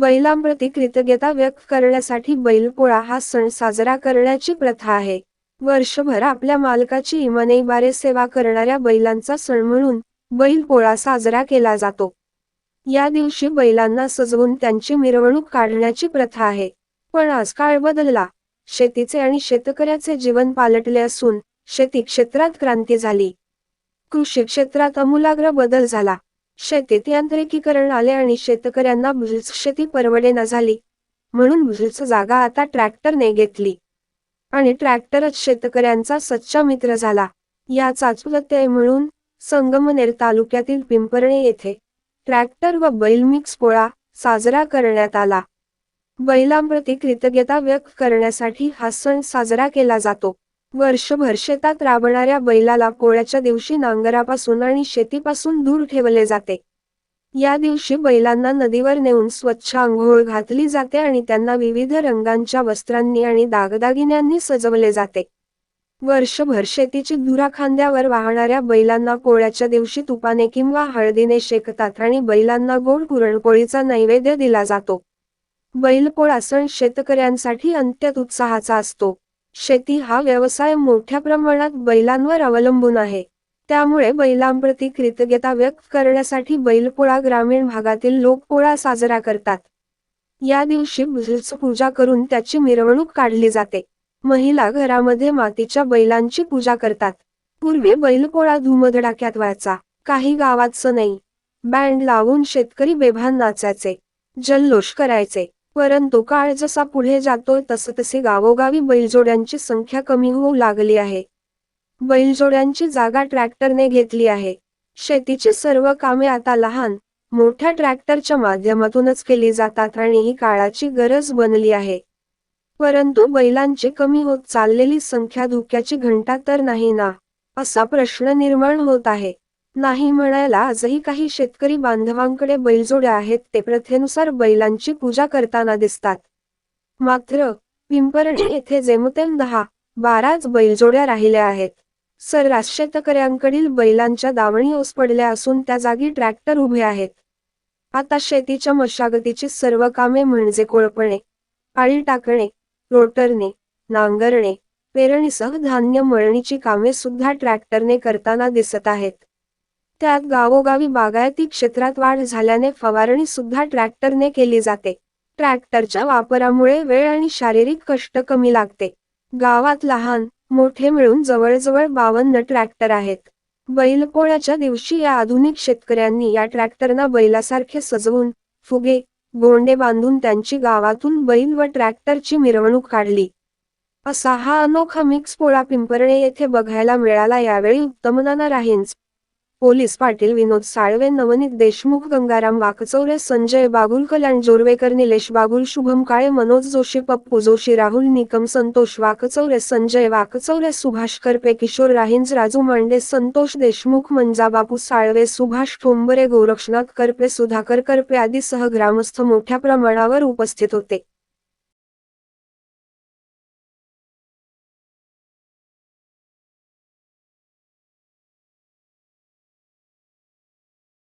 बैलांप्रती कृतज्ञता व्यक्त करण्यासाठी बैलपोळा हा सण साजरा करण्याची प्रथा आहे. वर्षभर आपल्या मालकाची इमानईबारे सेवा करणाऱ्या बैलांचा सण म्हणून बैलपोळा साजरा केला जातो. या दिवशी बैलांना सजवून त्यांची मिरवणूक काढण्याची प्रथा आहे. पण आज काळ बदलला. शेतीचे आणि शेतकऱ्याचे जीवन पालटले असून शेती क्षेत्रात क्रांती झाली. कृषी क्षेत्रात अमूलाग्र बदल झाला. शेतीत यांत्रिकीकरण आले आणि शेतकऱ्यांना भुजच शेती परवडेना झाली. म्हणून भुजच जागा आता ट्रॅक्टरने घेतली. आणि ट्रॅक्टरच शेतकऱ्यांचा सच्चा मित्र झाला. या प्रत्यय म्हणून संगमनेर तालुक्यातील पिंपर्णे येथे ट्रॅक्टर व बैल मिक्स पोळा साजरा करण्यात आला. बैलांप्रती कृतज्ञता व्यक्त करण्यासाठी हा सण साजरा केला जातो. वर्षभर शेतात राबणाऱ्या बैलाला कोळ्याच्या दिवशी नांगरापासून आणि शेतीपासून दूर ठेवले जाते. या दिवशी बैलांना नदीवर नेऊन स्वच्छ आंघोळ घातली जाते आणि त्यांना विविध रंगांच्या वस्त्रांनी आणि दागदागिन्यांनी सजवले जाते. वर्षभर शेतीची धुरा खांद्यावर वाहणाऱ्या बैलांना कोळ्याच्या दिवशी तुपाने किंवा हळदीने शेकतात आणि बैलांना गोड पुरणपोळीचा नैवेद्य दिला जातो. बैलपोळा सण शेतकऱ्यांसाठी अंत्यत उत्साहाचा असतो. शेती हा व्यवसाय मोठ्या प्रमाणात बैलांवर अवलंबून आहे. त्यामुळे बैलांप्रती कृतज्ञता व्यक्त करण्यासाठी बैलपोळा ग्रामीण भागातील लोक पोळा साजरा करतात. या दिवशी पूजा करून त्याची मिरवणूक काढली जाते. महिला घरामध्ये मातीच्या बैलांची पूजा करतात. पूर्वी बैलपोळा धूमधडाक्यात व्हायचा. काही गावातच नाही बँड लावून शेतकरी बेभान नाचायचे. जल्लोष करायचे. परंतु काळ जसा पुढे जातोय तसं तसे गावोगावी बैलजोड्यांची संख्या कमी होऊ लागली आहे. बैलजोड्यांची जागा ट्रॅक्टरने घेतली आहे. शेतीची सर्व कामे आता लहान मोठ्या ट्रॅक्टरच्या माध्यमातूनच केली जातात आणि ही काळाची गरज बनली आहे. परंतु बैलांची कमी होत चाललेली संख्या धोक्याची घंटा तर नाही ना असा प्रश्न निर्माण होत आहे. नाही म्हणायला आजही काही शेतकरी बांधवांकडे बैलजोड्या आहेत ते प्रथेनुसार बैलांची पूजा करताना दिसतात. मात्र पिंपर्णी येथे जेमतेम दहा बाराच बैलजोड्या राहिल्या आहेत. सर्रास शेतकऱ्यांकडील बैलांच्या दावणी ओस पडल्या असून त्या जागी ट्रॅक्टर उभे आहेत. आता शेतीच्या मशागतीची सर्व कामे म्हणजे कोळपणे आळी टाकणे रोटरने नांगरणे पेरणीसह धान्य मळणीची कामे सुद्धा ट्रॅक्टरने करताना दिसत आहेत. त्यात गावोगावी बागायती क्षेत्रात वाढ झाल्याने फवारणी सुद्धा ट्रॅक्टरने केली जाते. ट्रॅक्टरच्या वापरामुळे वेळ आणि शारीरिक कष्ट कमी लागते. गावात लहान मोठे मिळून जवळजवळ बावन्न ट्रॅक्टर आहेत. बैलपोळ्याच्या दिवशी या आधुनिक शेतकऱ्यांनी या ट्रॅक्टरना बैलासारखे सजवून फुगे गोंडे बांधून त्यांची गावातून बैल व ट्रॅक्टरची मिरवणूक काढली. असा हा अनोखा मिक्स पोळा पिंपर्णे येथे बघायला मिळाला यावेळी उत्तमनाना राहींच पोलीस पाटील विनोद साळवे नवनीत देशमुख गंगाराम वाकचौरे संजय बागुल कल्याण जोरवेकर निलेश बागुल शुभम काळे मनोज जोशी पप्पू जोशी राहुल निकम संतोष वाकचौरे संजय वाकचौरे सुभाष करपे किशोर राहिंज राजू मांडे संतोष देशमुख मंजाबापू साळवे सुभाष ठोंबरे गोरक्षनाथ करपे सुधाकर करपे आदी सह ग्रामस्थ मोठ्या प्रमाणावर उपस्थित होते.